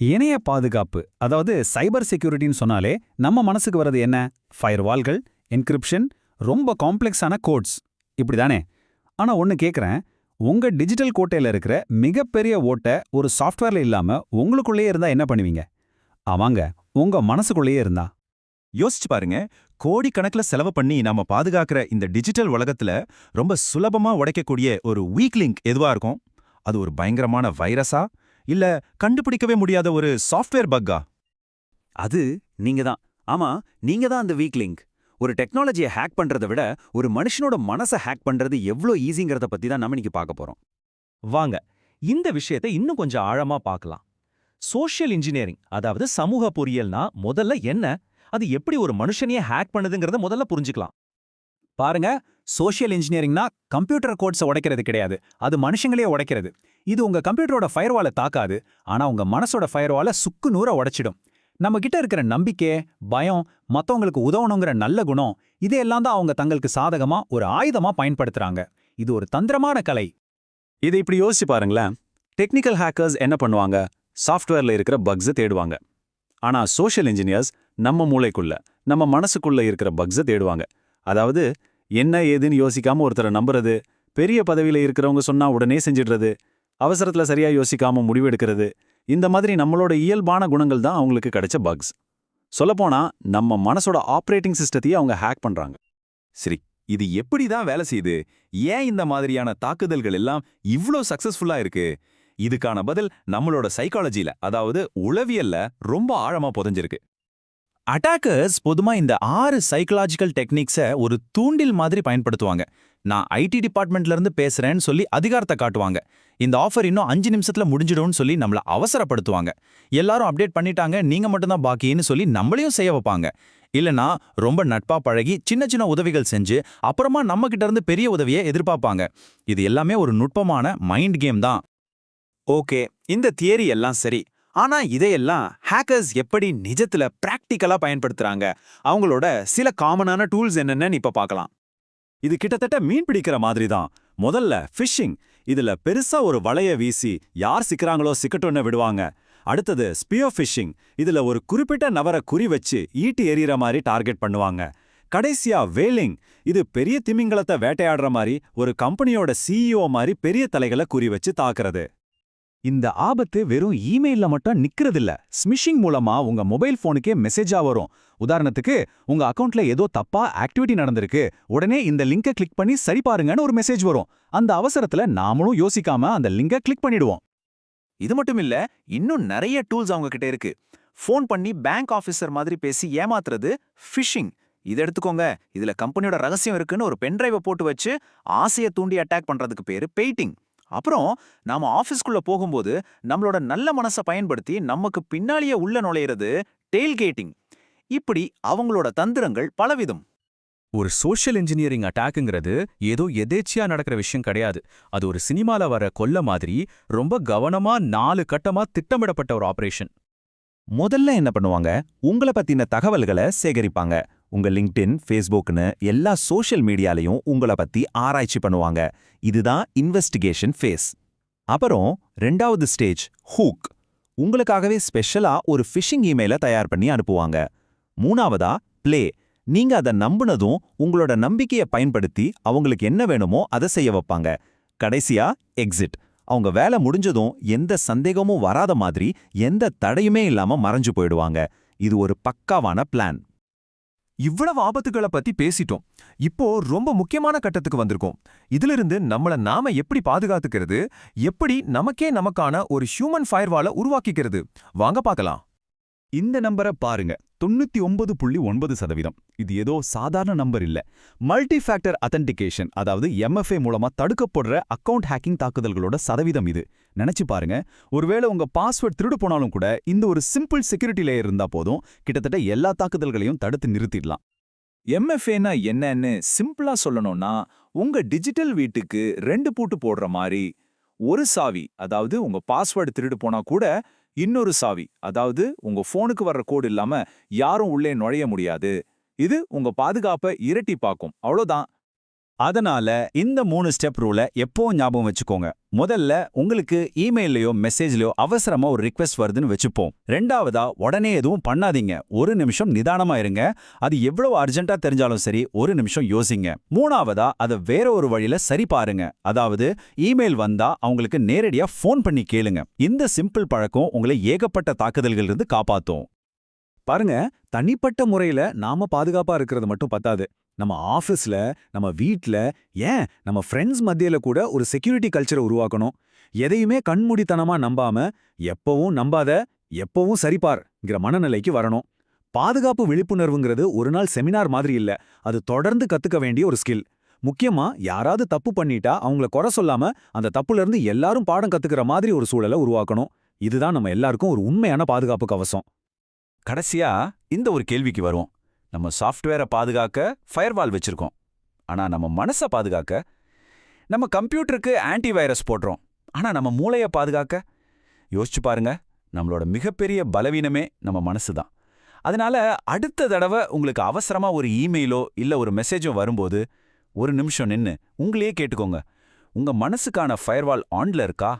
இணைய பாதுகாப்பு அதாவது சைபர் செக்யூரிட்டின்னு சொன்னாலே நம்ம மனசுக்கு வர்றது என்ன? ஃபயர்வால்கள் என்கிரிப்ஷன் ரொம்ப காம்ப்ளெக்ஸான கோட்ஸ். இப்படிதானே? ஆனா ஒன்னு கேக்குறேன். உங்க டிஜிட்டல் கோட்டையில இருக்கிற மிகப்பெரிய ஓட்டை ஒரு சாஃப்ட்வேர்ல இல்லாம உங்களுக்குள்ளேயே இருந்தா என்ன பண்ணுவீங்க? ஆமாங்க உங்க மனசுக்குள்ளேயே இருந்தா. யோசிச்சு பாருங்க. கோடிக்கணக்குல செலவு பண்ணி நாம பாதுகாக்கிற இந்த டிஜிட்டல் உலகத்துல ரொம்ப சுலபமா உடைக்கக்கூடிய ஒரு வீக் லிங்க் எதுவா இருக்கும்? அது ஒரு பயங்கரமான வைரஸா இல்ல கண்டுபிடிக்கவே முடியாத ஒரு சாஃப்ட்வேர் பக்கா அது நீங்க தான் ஆமா நீங்க தான் அந்த வீக் லிங்க் ஒரு டெக்னாலஜியை ஹேக் பண்றதை விட ஒரு மனுஷனோட மனசை ஹேக் பண்றது எவ்வளோ ஈஸிங்கிறத பத்தி தான் நம்ம இன்னைக்கு பார்க்க போறோம். வாங்க இந்த விஷயத்தை இன்னும் கொஞ்சம் ஆழமா பார்க்கலாம். சோஷியல் இன்ஜினியரிங் அதாவது சமூக பொறியியல்னா முதல்ல என்ன? அது எப்படி ஒரு மனுஷனையே ஹேக் பண்ணுதுங்கிறத முதல்ல புரிஞ்சுக்கலாம். பாருங்க சோஷியல் இன்ஜினியரிங்னா கம்ப்யூட்டர் கோட்ஸை உடைக்கிறது கிடையாது. அது மனுஷங்களே உடைக்கிறது. இது உங்க கம்ப்யூட்டரோட ஃபயர்வாலை தாக்காது ஆனா உங்க மனசோட ஃபயர்வாலை சுக்கு நூற உடைச்சிடும். நம்ம கிட்ட இருக்கிற நம்பிக்கை பயம் மத்தவங்களுக்கு உதவணுங்கிற நல்ல குணம் இதையெல்லாம் தான் அவங்க தங்களுக்கு சாதகமா ஒரு ஆயுதமா பயன்படுத்துறாங்க. இது ஒரு தந்திரமான கலை. இதை இப்படி யோசிச்சு பாருங்களேன். டெக்னிக்கல் ஹேக்கர்ஸ் என்ன பண்ணுவாங்க? சாஃப்ட்வேர்ல இருக்கிற பக்ஸை தேடுவாங்க. ஆனா சோஷியல் இன்ஜினியர்ஸ் நம்ம மூளைக்குள்ள நம்ம மனசுக்குள்ள இருக்கிற பக்ஸை தேடுவாங்க. அதாவது என்ன ஏதுன்னு யோசிக்காம ஒருத்தரை நம்புறது பெரிய பதவியில இருக்கிறவங்க சொன்னா உடனே செஞ்சிடுறது அவசரத்துல சரியா யோசிக்காம முடிவெடுக்கிறது இந்த மாதிரி நம்மளோட இயல்பான குணங்கள் தான் அவங்களுக்கு கிடைச்ச பக்ஸ். சொல்லப்போனா நம்ம மனசோட ஆப்ரேட்டிங் சிஸ்டத்தையே அவங்க ஹேக் பண்றாங்க. சரி இது எப்படி தான் வேலை செய்யுது? ஏன் இந்த மாதிரியான தாக்குதல்கள் எல்லாம் இவ்ளோ சக்சஸ்ஃபுல்லா இருக்கு? இதுக்கான பதில் நம்மளோட சைக்காலஜில அதாவது உளவியல்ல ரொம்ப ஆழமா புதைஞ்சிருக்கு. அட்டாக்கர்ஸ் பொதுமா இந்த ஆறு சைக்கலாஜிக்கல் டெக்னிக்ஸை ஒரு தூண்டில் மாதிரி பயன்படுத்துவாங்க. நான் ஐடி டிபார்ட்மெண்ட்ல இருந்து பேசுறேன்னு சொல்லி அதிகாரத்தை காட்டுவாங்க. இந்த ஆஃபர் இன்னும் அஞ்சு நிமிஷத்துல முடிஞ்சிடும்னு சொல்லி நம்மள அவசரப்படுத்துவாங்க. எல்லாரும் அப்டேட் பண்ணிட்டாங்க நீங்க மட்டும்தான் பாக்கின்னு சொல்லி நம்மளையும் செய்ய வைப்பாங்க. இல்லனா ரொம்ப நட்பா பழகி சின்ன சின்ன உதவிகள் செஞ்சு அப்புறமா நம்ம கிட்ட இருந்து பெரிய உதவியை எதிர்பார்ப்பாங்க. இது எல்லாமே ஒரு நுட்பமான மைண்ட் கேம் தான். ஓகே இந்த தியரி எல்லாம் சரி. ஆனா இதையெல்லாம் ஹேக்கர்ஸ் எப்படி நிஜத்துல பிராக்டிக்கலா பயன்படுத்துறாங்க? அவங்களோட சில காமனான டூல்ஸ் என்னென்னு இப்ப பார்க்கலாம். இது கிட்டத்தட்ட மீன் பிடிக்கிற மாதிரி தான் முதல்ல ஃபிஷிங் இதுல பெருசா ஒரு வலைய வீசி யார் சிக்கறாங்களோ சிக்கட்டும்னு விடுவாங்க. அடுத்தது ஸ்பியோ ஃபிஷிங் இதுல ஒரு குறிப்பிட்ட நபரை குறி வச்சு ஈட்டி எறிகிற மாதிரி டார்கெட் பண்ணுவாங்க. கடைசியா வேலிங் இது பெரிய திமிங்கலத்தை வேட்டையாடுற மாதிரி ஒரு கம்பெனியோட சிஇஓ மாதிரி பெரிய தலைகளை குறி வச்சு தாக்குறது. இந்த ஆபத்து வெறும் இமெயில்ல மட்டும் நிக்கிறதில்ல. ஸ்மிஷிங் மூலமா உங்க மொபைல் போனுக்கே மெசேஜா வரும். உதாரணத்துக்கு உங்க அக்கவுண்ட்ல ஏதோ தப்பா ஆக்டிவிட்டி நடந்திருக்கு. உடனே இந்த லிங்கை கிளிக் பண்ணி சரி பாருங்கன்னு ஒரு மெசேஜ் வரும். அந்த அவசரத்துல நாமளும் யோசிக்காம அந்த லிங்கை கிளிக் பண்ணிடுவோம். இது மட்டும் இல்ல இன்னும் நிறைய டூல்ஸ் அவங்க கிட்ட இருக்கு. ஃபோன் பண்ணி பேங்க் ஆஃபீஸர் மாதிரி பேசி ஏமாத்துறது ஃபிஷிங் இதை எடுத்துக்கோங்க. இதுல கம்பெனியோட ரகசியம் இருக்குன்னு ஒரு பென்டிரைவை போட்டு வச்சு ஆசையை தூண்டி அட்டாக் பண்றதுக்கு பேரு பெயிட்டிங் அப்புறம் நாம ஆபீஸ்க்குள்ள போகும்போது நம்மளோட நல்ல மனசை பயன்படுத்தி நமக்கு பின்னாலேயே உள்ள நுழையிறது டெயில்கேட்டிங். இப்படி அவங்களோட தந்திரங்கள் பலவிதம். ஒரு சோஷியல் இன்ஜினியரிங் அட்டாக்குங்கிறது ஏதோ எதேச்சியா நடக்கிற விஷயம் கிடையாது. அது ஒரு சினிமால வர கொல்ல மாதிரி ரொம்ப கவனமா நாலு கட்டமா திட்டமிடப்பட்ட ஒரு ஆபரேஷன். முதல்ல என்ன பண்ணுவாங்க? உங்களை பத்தின தகவல்களை சேகரிப்பாங்க. உங்க லிங்க்டின் ஃபேஸ்புக்னு எல்லா சோஷியல் மீடியாலையும் உங்களை பத்தி ஆராய்ச்சி பண்ணுவாங்க. இதுதான் இன்வெஸ்டிகேஷன் ஃபேஸ் அப்புறம் ரெண்டாவது ஸ்டேஜ் ஹூக் உங்களுக்காகவே ஸ்பெஷலா ஒரு ஃபிஷிங் இமெயிலை தயார் பண்ணி அனுப்புவாங்க. மூணாவதா ப்ளே நீங்க அதை நம்புனதும் உங்களோட நம்பிக்கையை பயன்படுத்தி அவங்களுக்கு என்ன வேணுமோ அதை செய்ய வைப்பாங்க. கடைசியா எக்ஸிட் அவங்க வேலை முடிஞ்சதும் எந்த சந்தேகமும் வராத மாதிரி எந்த தடையுமே இல்லாம மறைஞ்சு போயிடுவாங்க. இது ஒரு பக்காவான பிளான் இவ்வளவு ஆபத்துகளை பத்தி பேசிட்டோம். இப்போ ரொம்ப முக்கியமான கட்டத்துக்கு வந்திருக்கோம். இதிலிருந்து நம்மள நாம எப்படி பாதுகாத்துக்கிறது? எப்படி நமக்கே நமக்கான ஒரு ஹியூமன் ஃபயர்வாலை உருவாக்கிக்கிறது? வாங்க பார்க்கலாம். இந்த நம்பரை பாருங்க. தொண்ணூத்தி ஒன்பது புள்ளி ஒன்பது சதவீதம். இது ஏதோ சாதாரண நம்பர் இல்ல. மல்டி ஃபேக்டர் அத்தன்டிகேஷன் அதாவது எம்எஃப்ஏ மூலமா தடுக்கப்படுற அக்கவுண்ட் ஹேக்கிங் தாக்குதல்களோட சதவீதம் இது. நினைச்சு பாருங்க. ஒருவேளை உங்க பாஸ்வேர்ட் திருடு போனாலும் கூட இந்த ஒரு சிம்பிள் செக்யூரிட்டி லேயர் இருந்தா போதும். கிட்டத்தட்ட எல்லா தாக்குதல்களையும் தடுத்து நிறுத்திடலாம். எம்எஃப்ஏனா என்னன்னு சிம்பிளா சொல்லணும்னா உங்க டிஜிட்டல் வீட்டுக்கு ரெண்டு பூட்டு போடுற மாதிரி ஒரு சாவி அதாவது உங்க பாஸ்வேர்டு திருடு போனா கூட இன்னொரு சாவி அதாவது உங்க போனுக்கு வர்ற கோடு இல்லாம யாரும் உள்ளே நுழைய முடியாது. இது உங்க பாதுகாப்பை இரட்டிப்பாக்கும். அவ்வளோதான் அதனால இந்த மூணு ஸ்டெப் ரூலை எப்போவும் ஞாபகம் வச்சுக்கோங்க. முதல்ல உங்களுக்கு இமெயிலையோ மெசேஜ்லயோ அவசரமா ஒரு ரிக்வெஸ்ட் வருதுன்னு வச்சுப்போம். ரெண்டாவதா உடனே எதுவும் பண்ணாதீங்க. ஒரு நிமிஷம் நிதானமா இருங்க. அது எவ்வளவு அர்ஜென்ட்டா தெரிஞ்சாலும் சரி ஒரு நிமிஷம் யோசிங்க. மூணாவதா அதை வேற ஒரு வழியில சரி பாருங்க. அதாவது இமெயில் வந்தா அவங்களுக்கு நேரடியா ஃபோன் பண்ணி கேளுங்க. இந்த சிம்பிள் பழக்கம் உங்களை ஏகப்பட்ட தாக்குதல்கள் இருந்து காப்பாத்தும். பாருங்க தனிப்பட்ட முறையில நாம பாதுகாப்பா இருக்கிறது மட்டும் பத்தாது. நம்ம ஆஃபீஸ்ல நம்ம வீட்ல ஏன் நம்ம ஃப்ரெண்ட்ஸ் மத்தியில கூட ஒரு செக்யூரிட்டி கல்ச்சரை உருவாக்கணும்? எதையுமே கண்மூடித்தனமா நம்பாம எப்பவும் நம்பாத எப்பவும் சரிபார்ங்கிற மனநிலைக்கு வரணும். பாதுகாப்பு விழிப்புணர்வுங்கிறது ஒரு நாள் செமினார் மாதிரி இல்ல. அது தொடர்ந்து கத்துக்க வேண்டிய ஒரு ஸ்கில் முக்கியமா யாராவது தப்பு பண்ணிட்டா அவங்கள குறை சொல்லாம அந்த தப்புல இருந்து எல்லாரும் பாடம் கற்றுக்கிற மாதிரி ஒரு சூழலை உருவாக்கணும். இதுதான் நம்ம எல்லாருக்கும் ஒரு உண்மையான பாதுகாப்பு கவசம். கடைசியா இந்த ஒரு கேள்விக்கு வருவோம். நம்ம சாஃப்ட்வேரை பாதுகாக்க ஃபயர்வால் வச்சிருக்கோம். ஆனா நம்ம மனசை பாதுகாக்க நம்ம கம்ப்யூட்டருக்கு ஆன்டி வைரஸ் போடுறோம். ஆனா நம்ம மூளையை பாதுகாக்க யோசிச்சு பாருங்க நம்மளோட மிகப்பெரிய பலவீனமே நம்ம மனசு தான் அதனால அடுத்த தடவை உங்களுக்கு அவசரமா ஒரு இமெயிலோ இல்ல ஒரு மெசேஜோ வரும்போது ஒரு நிமிஷம் நின்னு உங்களையே கேட்டுக்கோங்க. உங்க மனசுக்கான ஃபயர்வால் ஆன்ல இருக்கா?